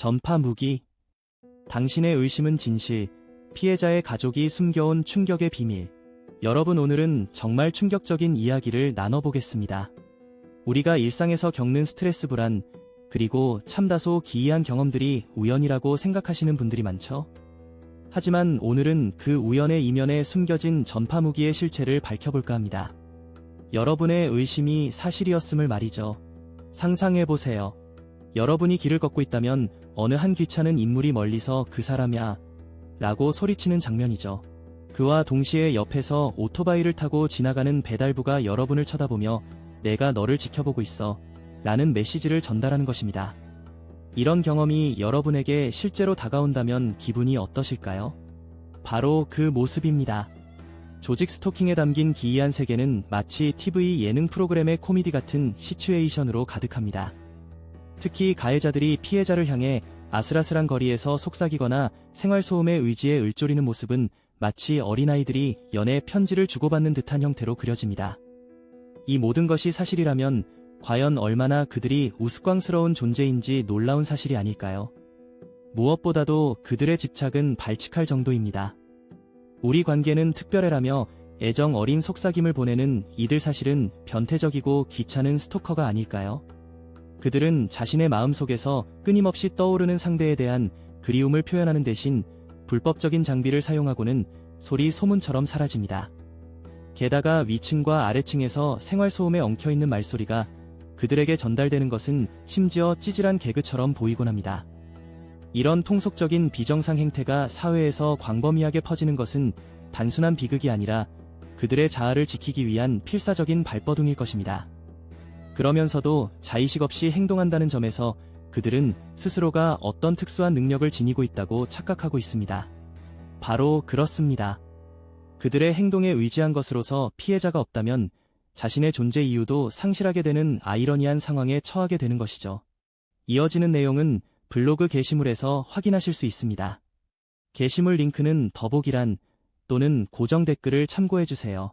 전파 무기. 당신의 의심은 진실, 피해자의 가족이 숨겨온 충격의 비밀. 여러분 오늘은 정말 충격적인 이야기를 나눠보겠습니다. 우리가 일상에서 겪는 스트레스 불안, 그리고 참다소 기이한 경험들이 우연이라고 생각하시는 분들이 많죠? 하지만 오늘은 그 우연의 이면에 숨겨진 전파 무기의 실체를 밝혀볼까 합니다. 여러분의 의심이 사실이었음을 말이죠. 상상해보세요. 여러분이 길을 걷고 있다면 어느 한 귀찮은 인물이 멀리서 그 사람이야 라고 소리치는 장면이죠. 그와 동시에 옆에서 오토바이를 타고 지나가는 배달부가 여러분을 쳐다보며 내가 너를 지켜보고 있어 라는 메시지를 전달하는 것입니다. 이런 경험이 여러분에게 실제로 다가온다면 기분이 어떠실까요? 바로 그 모습입니다. 조직 스토킹에 담긴 기이한 세계는 마치 TV 예능 프로그램의 코미디 같은 시츄에이션으로 가득합니다. 특히 가해자들이 피해자를 향해 아슬아슬한 거리에서 속삭이거나 생활소음의 의지에 을조리는 모습은 마치 어린아이들이 연애 편지를 주고받는 듯한 형태로 그려집니다. 이 모든 것이 사실이라면 과연 얼마나 그들이 우스꽝스러운 존재인지 놀라운 사실이 아닐까요? 무엇보다도 그들의 집착은 발칙할 정도입니다. 우리 관계는 특별해라며 애정 어린 속삭임을 보내는 이들 사실은 변태적이고 귀찮은 스토커가 아닐까요? 그들은 자신의 마음속에서 끊임없이 떠오르는 상대에 대한 그리움을 표현하는 대신 불법적인 장비를 사용하고는 소리 소문처럼 사라집니다. 게다가 위층과 아래층에서 생활소음에 엉켜있는 말소리가 그들에게 전달되는 것은 심지어 찌질한 개그처럼 보이곤 합니다. 이런 통속적인 비정상 행태가 사회에서 광범위하게 퍼지는 것은 단순한 비극이 아니라 그들의 자아를 지키기 위한 필사적인 발버둥일 것입니다. 그러면서도 자의식 없이 행동한다는 점에서 그들은 스스로가 어떤 특수한 능력을 지니고 있다고 착각하고 있습니다. 바로 그렇습니다. 그들의 행동에 의지한 것으로서 피해자가 없다면 자신의 존재 이유도 상실하게 되는 아이러니한 상황에 처하게 되는 것이죠. 이어지는 내용은 블로그 게시물에서 확인하실 수 있습니다. 게시물 링크는 더보기란 또는 고정 댓글을 참고해주세요.